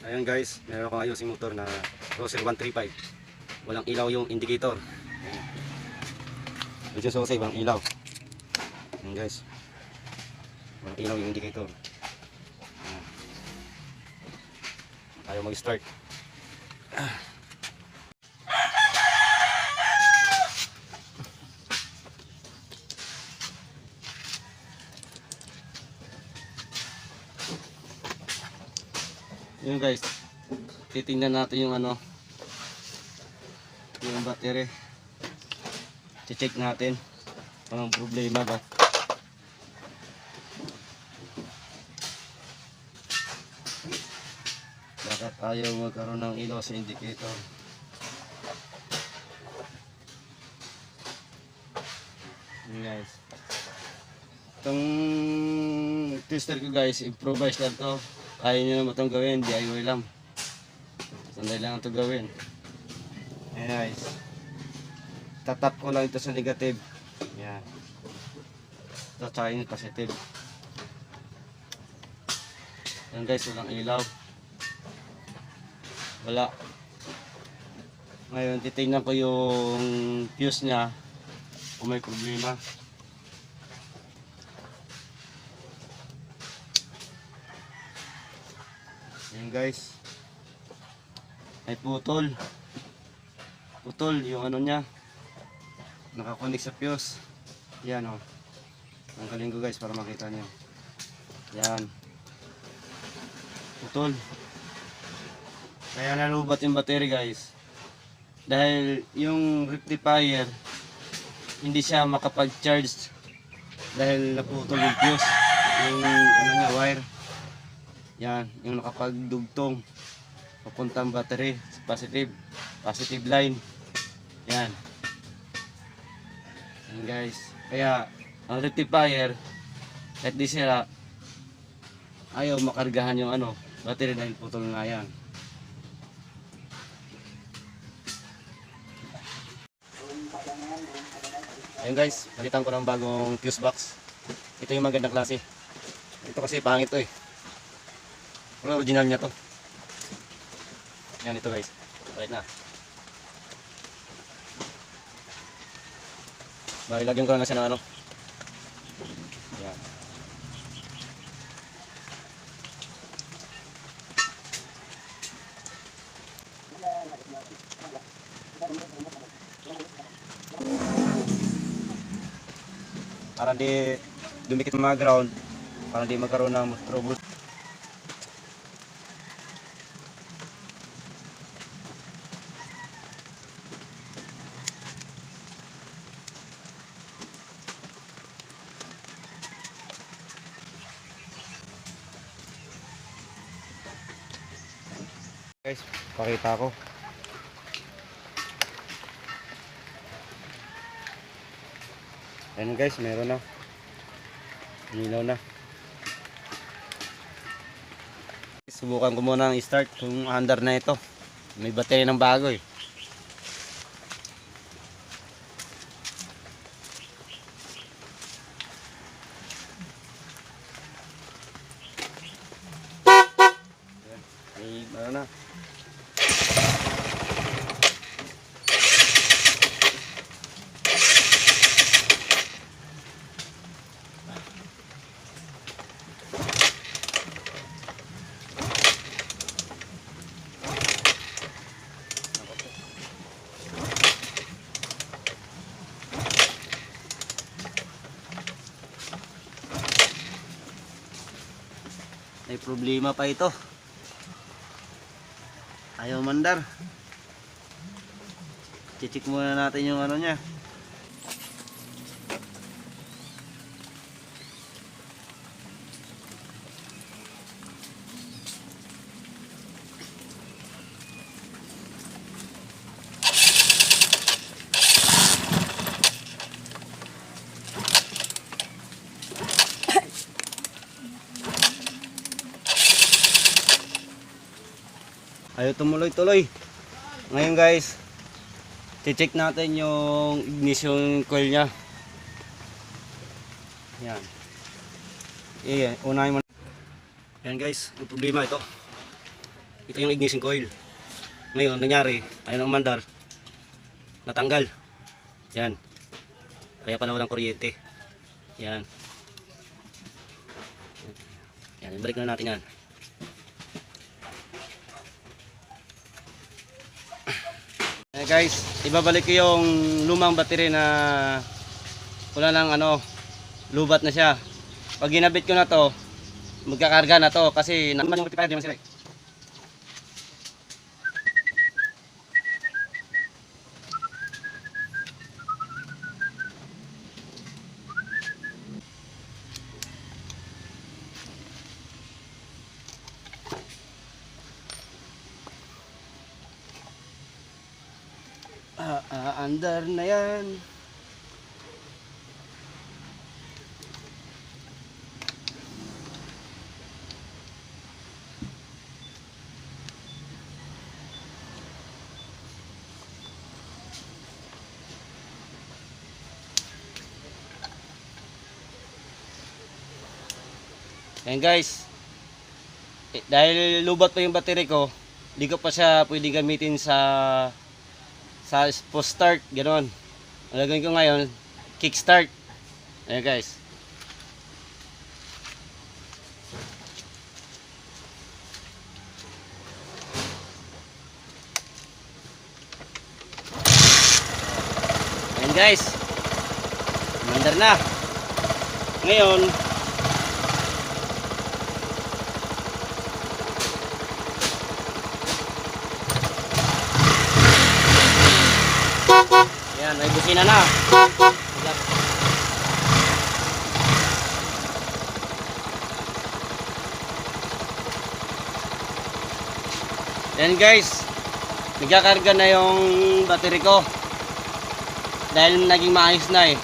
Ayan guys, meron akong ayosing motor na Crosser 135. Walang ilaw yung indicator. Ayan. Medyo sosay, walang ilaw. Ayan guys. Walang ilaw yung indicator. Ayan. Ayaw mag-start. Yun guys, titingnan natin yung ano, yung battery. check natin anong problema ba. Bakit ayaw magkaroon ng ilaw sa indicator? Yun guys. Itong tester ko guys, improvise lang to. Kaya nyo naman itong gawin, DIY lang. Sanday lang ito gawin. Ayan guys. Tatap ko lang ito sa negative. Yan. Ito tsaka yung positive. Yan guys, walang ilaw. Wala. Ngayon, titingnan ko yung fuse niya kung may problema. Guys. Ay putol. Putol yung ano niya. Nakakonik sa fuse. Yan oh. Ang galing ko guys para makita niyo. Yan. Putol. Kaya nalubat yung battery guys. Dahil yung rectifier hindi siya makapag-charge dahil naputol yung fuse. Yung ano niya wire. Yan, yung nakapagdugtong papuntang battery positive positive line. Yan. Yan guys. Kaya ang rectifier at di sila ayaw makargahan yung ano battery dahil putol nga yan. Ayun guys, palitan ko ng bagong fuse box. Ito yung magandang klase. Ito kasi pangit to eh. Pero original niya to. Yan ito guys. Right na. Bali, lagyan ko lang siya ng ano. Yan. Para di dumikit mga ground. Para di magkaroon ng trouble. Guys, pakita ko. Ayan guys, meron na. Nilaw na. Subukan ko muna ang start kung under na ito. May battery ng bago eh. Ayan, May ano na. May problema pa ito. Ayaw mandar. Check muna natin yung ano niya. Ayaw tumuloy-tuloy. Ngayon guys, check natin yung ignition coil niya. Yan. Iyan, unahin mo. Yan guys, yung problema ito. Ito yung ignition coil. Ngayon, nangyari, ayun ang mandar, natanggal. Yan. Kaya pala walang kuryente. Yan. Yan, balik na natin yan. Eh guys, ibabalik ko yung lumang battery na wala nang ano, lubat na siya. Pag ginabit ko na to, magkakarga na to kasi naman yung rectifier di man sila. eh. Ah, ah, andar na yan. Ayan guys. Eh, dahil lubat pa yung battery ko, hindi ko pa siya pwedeng gamitin sa sa post start, ganoon. Ang ko ngayon, kick start. Ayan guys. Ayan guys. Mandar na. Ngayon, Ayan, may busina na. Ayan guys, nagkakarga na yung battery ko. Dahil naging maayos na eh.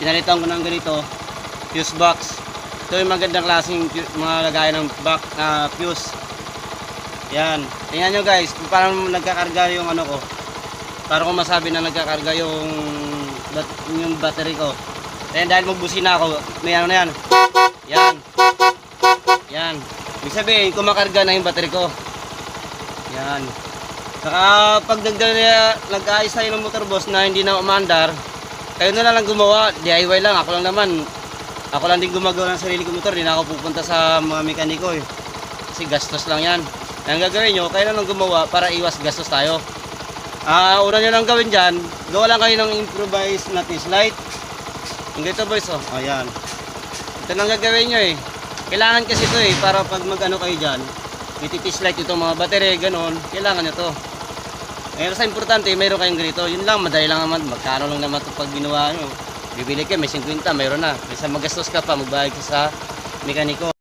Pinalitan ko ng ganito, fuse box. Ito yung magandang klaseng mga lagayan ng back na fuse. Yan. Tingnan nyo guys, kung paano nagkakarga yung ano ko para ko masabi na nagkakarga yung bat yung battery ko. Kaya dahil magbusina ako, may ano na yan. Yan. Yan. Ibig sabihin, kumakarga na yung battery ko. Yan. Saka pag nag-aayos tayo ng motor boss na hindi na umandar, kayo na lang gumawa, DIY lang, ako lang naman. Ako lang din gumagawa ng sarili kong motor, hindi na ako pupunta sa mga mekaniko eh. Kasi gastos lang yan. Ang gagawin nyo, na lang gumawa para iwas gastos tayo. Ah, una nyo lang gawin dyan, gawa lang kayo ng improvised na test light. Ganito boys, oh. Ayan. Ito lang gagawin nyo eh. Kailangan kasi ito eh, para pag mag-ano kayo dyan, may light itong mga battery, ganon, kailangan nyo to. Ngayon sa importante, mayroon kayong ganito. Yun lang, madali lang naman. Magkano lang naman ito pag ginawa nyo. Bibili kayo, may 50, mayroon na. Kaysa magastos ka pa, magbayad ka sa mekaniko.